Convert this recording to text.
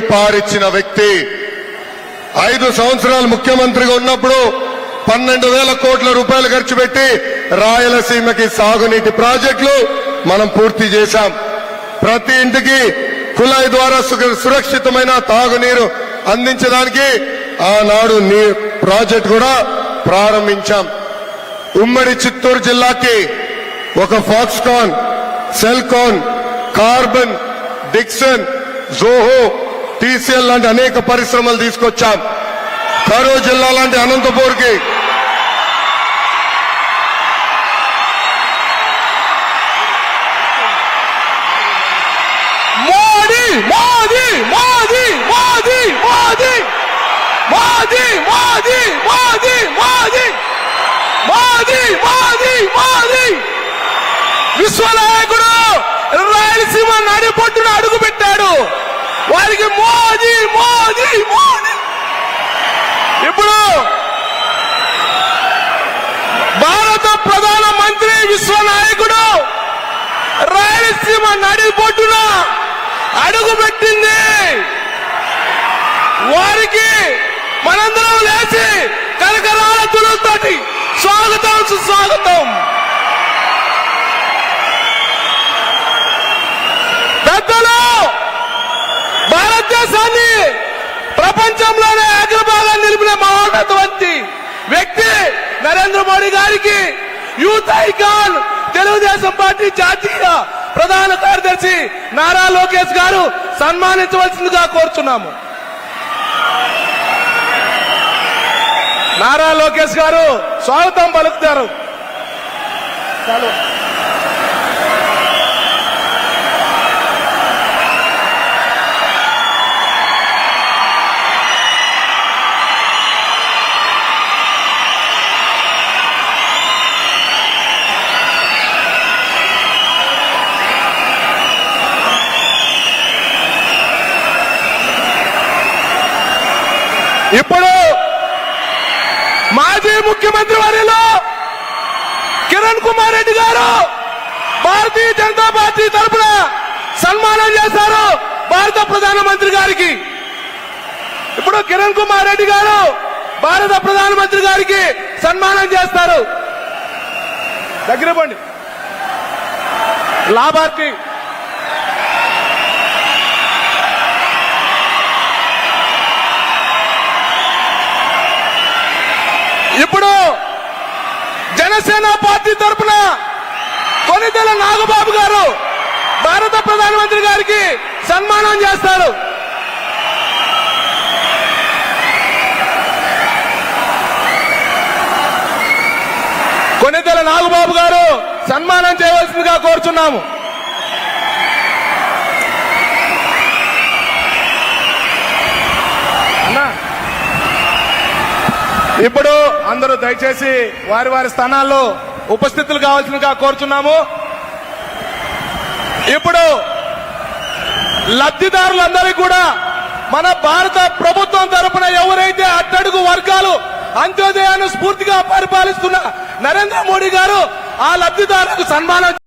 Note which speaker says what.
Speaker 1: పారిచ్చిన వ్యక్తి. ఐదు సంవత్సరాలు ముఖ్యమంత్రిగా ఉన్నప్పుడు పన్నెండు వేల కోట్ల రూపాయలు ఖర్చు పెట్టి రాయలసీమకి సాగునీటి ప్రాజెక్టులు మనం పూర్తి చేశాం. ప్రతి ఇంటికి కుళాయి ద్వారా సురక్షితమైన తాగునీరు అందించడానికి ఆనాడు నీ ప్రాజెక్ట్ కూడా ప్రారంభించాం. ఉమ్మడి చిత్తూరు జిల్లాకి ఒక ఫాక్స్కాన్ సెల్కాన్ కార్బన్ డిక్సన్ జోహో టీసీఎల్ లాంటి అనేక పరిశ్రమలు తీసుకొచ్చాం కరూరు జిల్లా లాంటి అనంతపూర్కి
Speaker 2: మోదీ మోదీ మోదీ మోదీ మోదీ మోదీ మోదీ మోదీ మోదీ మోదీ మోదీ మోదీ విశ్వనాయకుడు రాయలసీమ నడిపొట్టున అడుగు పెట్టాడు వారికి మోదీ మోదీ మోదీ. ఇప్పుడు భారత ప్రధాన మంత్రి విశ్వనాయకుడు రాయలసీమ నడిపొట్టున అడుగు పెట్టింది. వారికి మనందరం లేచి కరకరాల తులతోటి స్వాగతం సుస్వాగతం. భారతదేశాన్ని ప్రపంచంలోనే అగ్రభాగాన్ని నిలిపిన మహోన్నతవంతి వ్యక్తి నరేంద్ర మోడీ గారికి యూత్ ఐకాన్ తెలుగుదేశం పార్టీ జాతీయ ప్రధాన కార్యదర్శి నారా లోకేష్ గారు సన్మానించవలసిందిగా కోరుచున్నాము. నారా లోకేష్ గారు స్వాగతం పలుకుతారు. ఇప్పుడు మాజీ ముఖ్యమంత్రి వారిలో కిరణ్ కుమార్ రెడ్డి గారు భారతీయ జనతా పార్టీ తరఫున సన్మానం చేశారు భారత ప్రధానమంత్రి గారికి. ఇప్పుడు కిరణ్ కుమార్ రెడ్డి గారు భారత ప్రధానమంత్రి గారికి సన్మానం చేస్తారు. దగ్గర పండి. లాభార్థి ఇప్పుడు జనసేన పార్టీ తరపున కొనిదెల నాగబాబు గారు భారత ప్రధానమంత్రి గారికి సన్మానం చేస్తారు. కొనిదెల నాగబాబు గారు సన్మానం చేయవలసిందిగా కోరుచున్నాము. ఇప్పుడు అందరూ దయచేసి వారి వారి స్థానాల్లో ఉపస్థితులు కావాల్సిందిగా కోరుచున్నాము. ఇప్పుడు లబ్ధిదారులందరికీ కూడా మన భారత ప్రభుత్వం తరపున ఎవరైతే అట్టడుగు వర్గాలు అంత్యోదయాన్ని స్ఫూర్తిగా పరిపాలిస్తున్న నరేంద్ర మోడీ గారు ఆ లబ్ధిదారులకు సన్మానం